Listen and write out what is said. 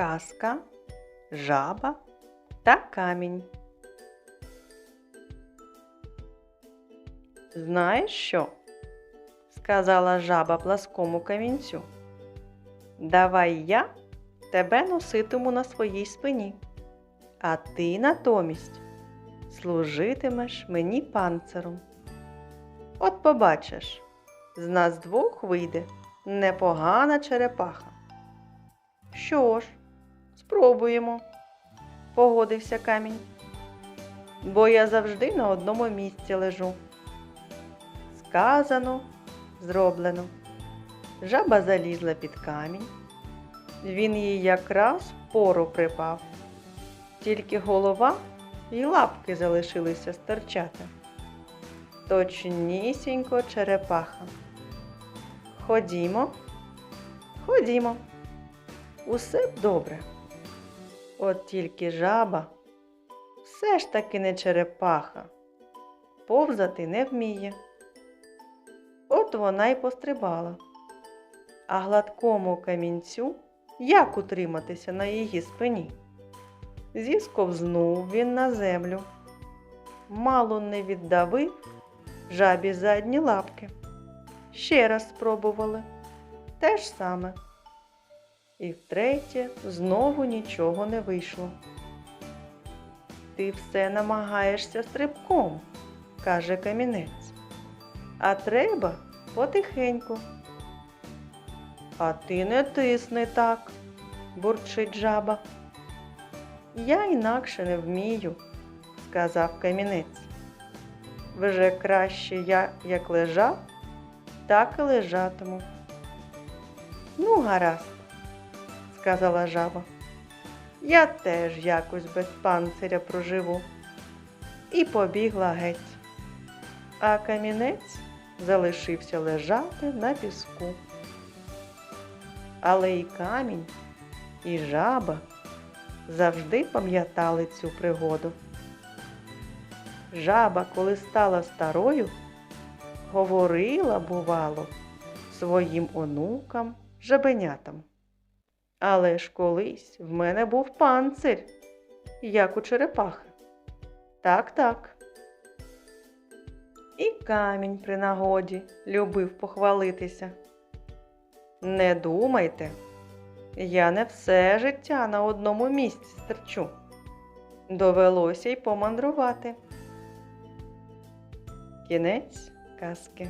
Казка, жаба та камінь. Знаєш що? сказала жаба пласкому камінцю. Давай я тебе носитиму на своїй спині, а ти натомість служитимеш мені панциром. От побачиш, з нас двох вийде непогана черепаха. Що ж, спробуємо, погодився камінь, бо я завжди на одному місці лежу. Сказано, зроблено. Жаба залізла під камінь. Він їй якраз пору припав. Тільки голова і лапки залишилися стирчати. Точнісінько черепаха. Ходімо, ходімо. Усе добре. От тільки жаба все ж таки не черепаха, повзати не вміє. От вона й пострибала. А гладкому камінцю як утриматися на її спині? Зісковзнув він на землю. Мало не віддавив жабі задні лапки. Ще раз спробували. Те ж саме. І втретє знову нічого не вийшло. Ти все намагаєшся стрибком, каже камінець. А треба потихеньку. А ти не тисни так, бурчить жаба. Я інакше не вмію, сказав камінець. Вже краще я як лежав, так і лежатиму. Ну, гаразд, сказала жаба. Я теж якось без панциря проживу. І побігла геть. А камінець залишився лежати на піску. Але і камінь, і жаба завжди пам'ятали цю пригоду. Жаба, коли стала старою, говорила, бувало, своїм онукам, жабенятам. Але ж колись в мене був панцир, як у черепахи. Так, так. І камінь при нагоді любив похвалитися. Не думайте, я не все життя на одному місці стерчу. Довелося й помандрувати. Кінець казки.